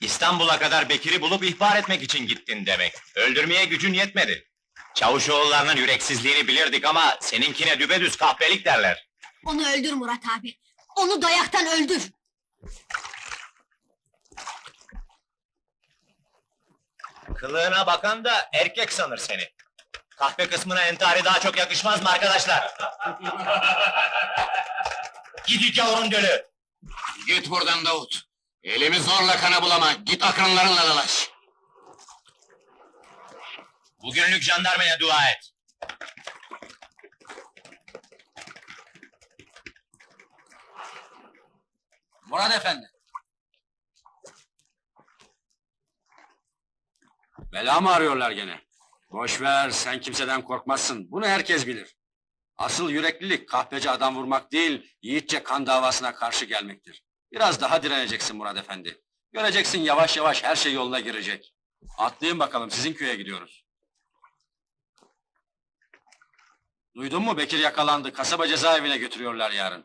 İstanbul'a kadar Bekir'i bulup ihbar etmek için gittin demek. Öldürmeye gücün yetmedi. Çavuşoğullarının yüreksizliğini bilirdik ama seninkine düpedüz kahpelik derler. Onu öldür Murat abi. Onu dayaktan öldür. Kılığına bakan da erkek sanır seni. Kahpe kısmına entari daha çok yakışmaz mı arkadaşlar? Gidi gavurun dölü! Git buradan Davut. Elimi zorla kana bulama. Git akranlarınla dalaş. Bugünlük jandarmaya dua et. Murat efendi. Bela mı arıyorlar gene? Boş ver, sen kimseden korkmazsın. Bunu herkes bilir. Asıl yüreklilik kahpece adam vurmak değil, yiğitçe kan davasına karşı gelmektir. Biraz daha direneceksin Murat Efendi. Göreceksin yavaş yavaş her şey yoluna girecek. Atlayın bakalım, sizin köye gidiyoruz. Duydun mu Bekir yakalandı, kasaba cezaevine götürüyorlar yarın.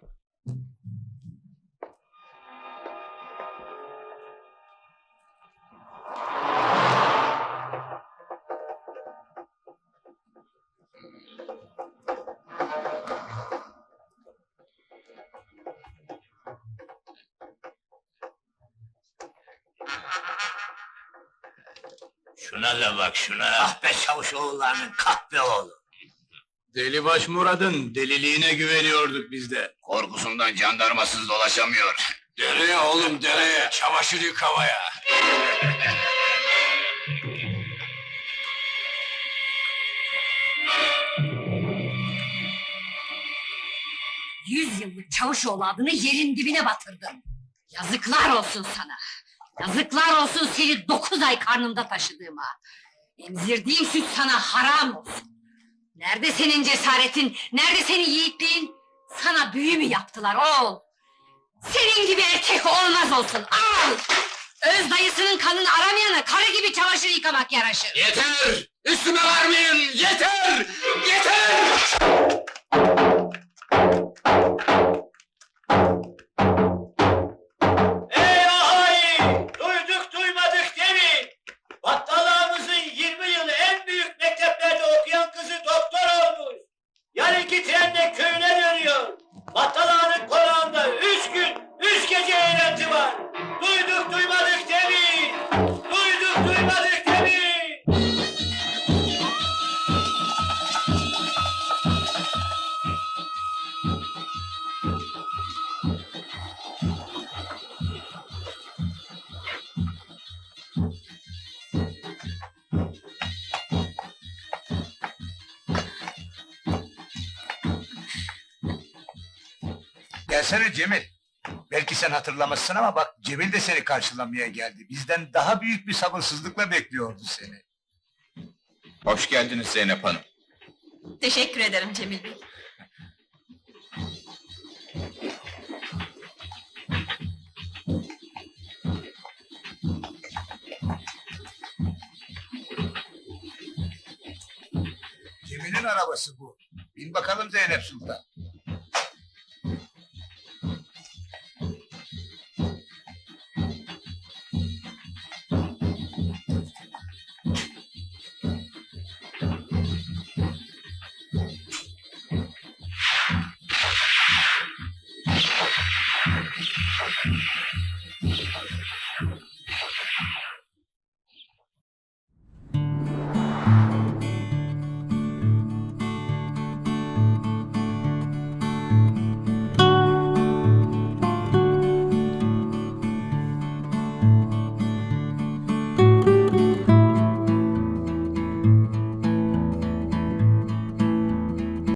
Şuna da bak şuna. Kahpe çavuşoğullarının kahpe oğlu. Delibaş Murat'ın deliliğine güveniyorduk biz de. Korkusundan jandarmasız dolaşamıyor. Dereye oğlum dereye, çamaşır yıkamaya. Yüz yıllık Çavuşoğlu adını yerin dibine batırdın. Yazıklar olsun sana. Yazıklar olsun seni dokuz ay karnımda taşıdığıma. Emzirdiğim süt sana haram olsun. Nerede senin cesaretin, nerede senin yiğitliğin? Sana büyü mü yaptılar oğul? Senin gibi erkek olmaz olsun, al! Öz dayısının kanını aramayana karı gibi çamaşır yıkamak yaraşır. Yeter! Üstüme varmayın! Yeter! Yeter! Gelsene Cemil. Belki sen hatırlamazsın ama bak Cemil de seni karşılamaya geldi. Bizden daha büyük bir sabırsızlıkla bekliyordu seni. Hoş geldiniz Zeynep Hanım. Teşekkür ederim Cemil Bey. Cemil'in arabası bu. Bin bakalım Zeynep Sultan.